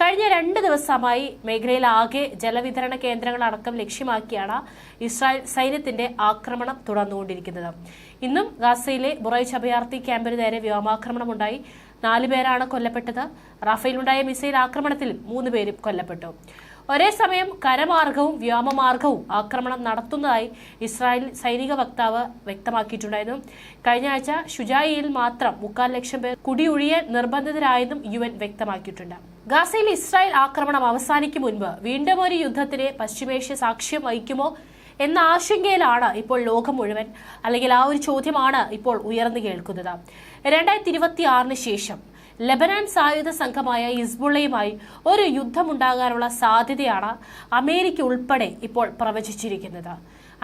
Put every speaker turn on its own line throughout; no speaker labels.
കഴിഞ്ഞ രണ്ട് ദിവസമായി മേഖലയിൽ ആകെ ജലവിതരണ കേന്ദ്രങ്ങൾ അടക്കം ലക്ഷ്യമാക്കിയാണ് ഇസ്രായേൽ സൈന്യത്തിന്റെ ആക്രമണം തുടർന്നുകൊണ്ടിരിക്കുന്നത്. ഇന്നും ഗാസയിലെ ബുറൈച്ച് അഭയാർത്ഥി ക്യാമ്പിന് നേരെ വ്യോമാക്രമണം ഉണ്ടായി നാല് പേരാണ് കൊല്ലപ്പെട്ടത്. റഫേലുണ്ടായ മിസൈൽ ആക്രമണത്തിൽ മൂന്ന് പേരും കൊല്ലപ്പെട്ടു. ഒരേ സമയം കരമാർഗവും വ്യോമമാർഗവും ആക്രമണം നടത്തുന്നതായി ഇസ്രായേൽ സൈനിക വക്താവ് വ്യക്തമാക്കിയിട്ടുണ്ടായിരുന്നു. കഴിഞ്ഞ ആഴ്ച ഷുജായിയിൽ മാത്രം മുക്കാൽ ലക്ഷം പേർ കുടിയൊഴിയാൻ നിർബന്ധിതരായെന്നും യു വ്യക്തമാക്കിയിട്ടുണ്ട്. ഗാസയിൽ ഇസ്രായേൽ ആക്രമണം അവസാനിക്കും മുൻപ് വീണ്ടും ഒരു യുദ്ധത്തിന് പശ്ചിമേഷ്യ സാക്ഷ്യം വഹിക്കുമോ എന്ന ആശങ്കയിലാണ് ഇപ്പോൾ ലോകം മുഴുവൻ. അല്ലെങ്കിൽ ആ ഒരു ചോദ്യമാണ് ഇപ്പോൾ ഉയർന്നു കേൾക്കുന്നത്. രണ്ടായിരത്തി ഇരുപത്തി ആറിന് ശേഷം ലബനാൻ സായുധ സംഘമായ ഹിസ്ബുള്ളയുമായി ഒരു യുദ്ധമുണ്ടാകാനുള്ള സാധ്യതയാണ് അമേരിക്ക ഉൾപ്പെടെ ഇപ്പോൾ പ്രവചിച്ചിരിക്കുന്നത്.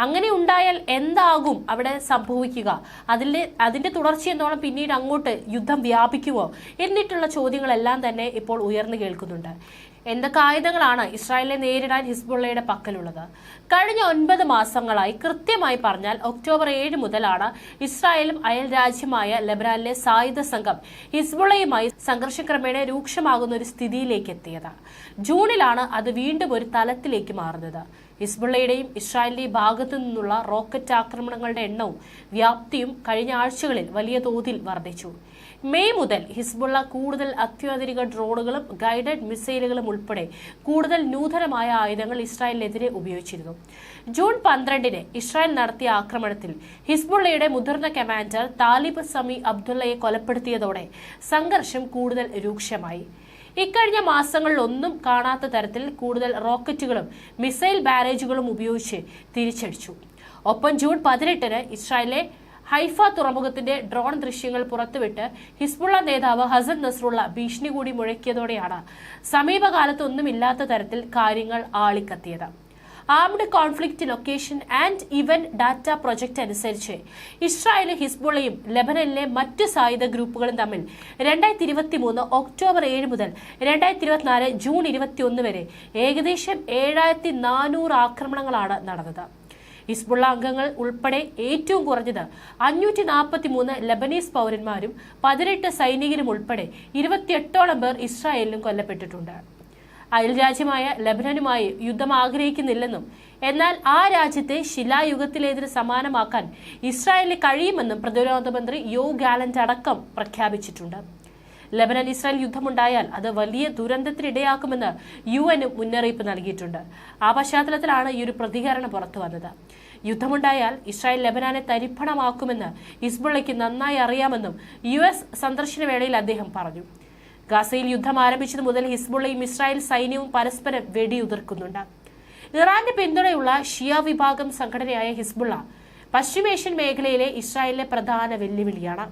അങ്ങനെ ഉണ്ടായാൽ എന്താകും അവിടെ സംഭവിക്കുക? അതിന്റെ അതിന്റെ തുടർച്ച എന്നോണം പിന്നീട് അങ്ങോട്ട് യുദ്ധം വ്യാപിക്കുമോ? എന്നിട്ടുള്ള ചോദ്യങ്ങളെല്ലാം തന്നെ ഇപ്പോൾ ഉയർന്നു കേൾക്കുന്നുണ്ട്. എന്തൊക്കെ ആയുധങ്ങളാണ് ഇസ്രായേലിനെ നേരിടാൻ ഹിസ്ബുള്ളയുടെ പക്കലുള്ളത്? കഴിഞ്ഞ ഒൻപത് മാസങ്ങളായി കൃത്യമായി പറഞ്ഞാൽ ഒക്ടോബർ ഏഴ് മുതലാണ് ഇസ്രായേലും അയൽ രാജ്യമായ ലബനാനിലെ സായുധ സംഘം ഹിസ്ബുള്ളയുമായി സംഘർഷം ക്രമേണ രൂക്ഷമാകുന്ന ഒരു സ്ഥിതിയിലേക്ക് എത്തിയത്. ജൂണിലാണ് അത് വീണ്ടും ഒരു തലത്തിലേക്ക് മാറുന്നത്. ഹിസ്ബുള്ളയുടെയും ഇസ്രായേലിന്റെയും ഭാഗത്തു നിന്നുള്ള റോക്കറ്റ് ആക്രമണങ്ങളുടെ എണ്ണവും വ്യാപ്തിയും കഴിഞ്ഞ ആഴ്ചകളിൽ വലിയ തോതിൽ വർദ്ധിച്ചു. മെയ് മുതൽ ഹിസ്ബുള്ള കൂടുതൽ അത്യാധുനിക ഡ്രോണുകളും ഗൈഡഡ് മിസൈലുകളും ഉൾപ്പെടെ കൂടുതൽ നൂതനമായ ആയുധങ്ങൾ ഇസ്രായേലിനെതിരെ ഉപയോഗിച്ചിരുന്നു. ജൂൺ പന്ത്രണ്ടിന് ഇസ്രായേൽ നടത്തിയ ആക്രമണത്തിൽ ഹിസ്ബുള്ളയുടെ മുതിർന്ന കമാൻഡർ താലിബ് സമി അബ്ദുള്ളയെ കൊലപ്പെടുത്തിയതോടെ സംഘർഷം കൂടുതൽ രൂക്ഷമായി. ഇക്കഴിഞ്ഞ മാസങ്ങളിൽ ഒന്നും കാണാത്ത തരത്തിൽ കൂടുതൽ റോക്കറ്റുകളും മിസൈൽ ബാരേജുകളും ഉപയോഗിച്ച് തിരിച്ചടിച്ചു. ഒപ്പം ജൂൺ പതിനെട്ടിന് ഇസ്രായേലിലെ ഹൈഫ തുറമുഖത്തിന്റെ ഡ്രോൺ ദൃശ്യങ്ങൾ പുറത്തുവിട്ട് ഹിസ്ബുള്ള നേതാവ് ഹസൻ നസ്രുള്ള ഭീഷണി കൂടി മുഴക്കിയതോടെയാണ് സമീപകാലത്തൊന്നുമില്ലാത്ത തരത്തിൽ കാര്യങ്ങൾ ആളിക്കത്തിയത്. Armed conflict location and event data project അനുസരിച്ച് ഇസ്രായേലും ഹിസ്ബുള്ളയും ലെബനനിലെ മറ്റ് സായുധ ഗ്രൂപ്പുകളും തമ്മിൽ രണ്ടായിരത്തി ഇരുപത്തി മൂന്ന് ഒക്ടോബർ ഏഴ് മുതൽ രണ്ടായിരത്തി ഇരുപത്തിനാല് ജൂൺ ഇരുപത്തിയൊന്ന് വരെ ഏകദേശം ഏഴായിരത്തി നാനൂറ് ആക്രമണങ്ങളാണ് നടന്നത്. ഹിസ്ബുള്ള അംഗങ്ങൾ ഉൾപ്പെടെ ഏറ്റവും കുറഞ്ഞത് അഞ്ഞൂറ്റി നാൽപ്പത്തി മൂന്ന് ലബനീസ് പൗരന്മാരും പതിനെട്ട് സൈനികരും ഉൾപ്പെടെ ഇരുപത്തിയെട്ടോളം പേർ ഇസ്രായേലിലും കൊല്ലപ്പെട്ടിട്ടുണ്ട്. അയൽരാജ്യമായ ലബനനുമായി യുദ്ധം ആഗ്രഹിക്കുന്നില്ലെന്നും എന്നാൽ ആ രാജ്യത്തെ ശിലായുഗത്തിലേതിന് സമാനമാക്കാൻ ഇസ്രായേലിന് കഴിയുമെന്നും പ്രതിരോധ മന്ത്രി യോ ഗാലന്റ് അടക്കം പ്രഖ്യാപിച്ചിട്ടുണ്ട്. ലബനൻ ഇസ്രായേൽ യുദ്ധമുണ്ടായാൽ അത് വലിയ ദുരന്തത്തിനിടയാക്കുമെന്ന് യു എന് മുന്നറിയിപ്പ് നൽകിയിട്ടുണ്ട്. ആ പശ്ചാത്തലത്തിലാണ് ഈ ഒരു പ്രതികരണം പുറത്തു വന്നത്. യുദ്ധമുണ്ടായാൽ ഇസ്രായേൽ ലബനാനെ തരിപ്പണമാക്കുമെന്ന് ഇസ്ബുള്ളയ്ക്ക് നന്നായി അറിയാമെന്നും യു എസ് സന്ദർശന വേളയിൽ അദ്ദേഹം പറഞ്ഞു. ഗാസയിൽ യുദ്ധം ആരംഭിച്ചത് മുതൽ ഹിസ്ബുള്ളയും ഇസ്രായേൽ സൈന്യവും പരസ്പരം വെടിയുതിർക്കുന്നുണ്ട്. ഇറാന്റെ പിന്തുണയുള്ള ഷിയ വിഭാഗം സംഘടനയായ ഹിസ്ബുള്ള പശ്ചിമേഷ്യൻ മേഖലയിലെ ഇസ്രായേലിലെ പ്രധാന വെല്ലുവിളിയാണ്.